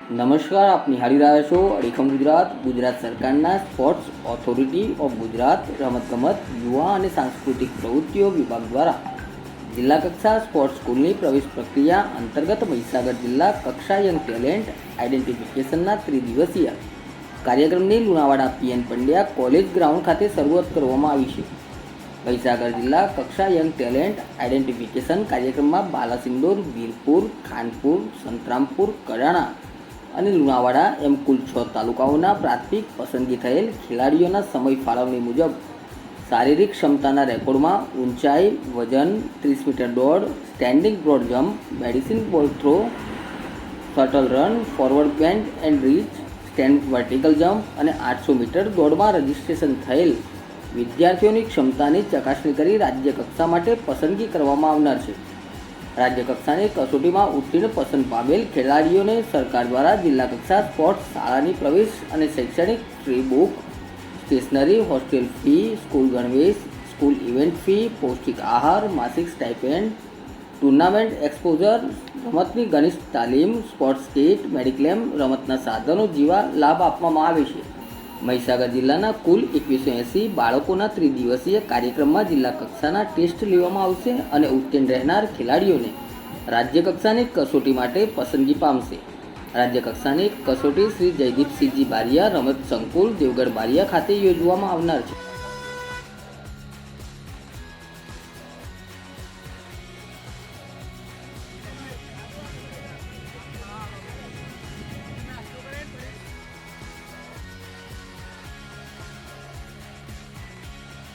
નમસ્કાર, આપ નિહાળી રહ્યા છો અડીખમ ગુજરાત ગુજરાત સરકારના સ્પોર્ટ્સ ઓથોરિટી ઓફ ગુજરાત, રમતગમત, યુવા અને સાંસ્કૃતિક પ્રવૃત્તિઓ વિભાગ દ્વારા. જિલ્લા કક્ષા સ્પોર્ટ્સ સ્કૂલની પ્રવેશ પ્રક્રિયા અંતર્ગત મહીસાગર જિલ્લા કક્ષા યંગ ટેલેન્ટ આઇડેન્ટિફિકેશનના ત્રિદિવસીય કાર્યક્રમની Lunawada P N Pandya college ground ખાતે શરૂઆત કરવામાં આવી છે. મહીસાગર જિલ્લા કક્ષા યંગ ટેલેન્ટ આઇડેન્ટિફિકેશન કાર્યક્રમમાં બાલાસિંદોર, વીરપુર, ખાનપુર, સંતરામપુર, કડાણા અને લુણાવાડા એમ કુલ છ તાલુકાઓના પ્રાથમિક પસંદગી થયેલ ખેલાડીઓના સમય ફાળવણી મુજબ શારીરિક ક્ષમતાના રેકોર્ડમાં ઊંચાઈ, વજન, ત્રીસ મીટર દોડ standing broad jump medicine ball throw shuttle run forward bend and reach stand vertical jump અને આઠસો મીટર દોડમાં રજીસ્ટ્રેશન થયેલ વિદ્યાર્થીઓની ક્ષમતાની ચકાસણી કરી રાજ્ય કક્ષા માટે પસંદગી કરવામાં આવનાર છે. રાજ્ય કક્ષાની કસોટીમાં ઉત્તીર્ણ પસંદ પામેલ ખેલાડીઓને સરકાર દ્વારા જિલ્લા કક્ષા સ્પોર્ટ્સ શાળાની પ્રવેશ અને શૈક્ષણિક free book stationery hostel fee school ગણવેશ સ્કૂલ ઇવેન્ટ ફી પૌષ્ટિક આહાર, માસિક સ્ટાઇપેન્ડ ટુર્નામેન્ટ એક્સપોઝર રમતની ઘનિષ્ઠ તાલીમ સ્પોર્ટ્સ કિટ મેડિક્લેમ રમતના સાધનો જેવા લાભ આપવામાં આવે છે. મહીસાગર જિલ્લાના કુલ એકવીસો એંસી બાળકોના ત્રિદિવસીય કાર્યક્રમમાં જિલ્લા કક્ષાના ટેસ્ટ લેવામાં આવશે અને ઉત્તીર્ણ રહેનાર ખેલાડીઓને રાજ્ય કક્ષાની કસોટી માટે પસંદગી પામશે. રાજ્ય કક્ષાની કસોટી શ્રી જયદીપસિંહજી બારિયા, રમત સંકુલ, દેવગઢ બારિયા ખાતે યોજવામાં આવનાર છે.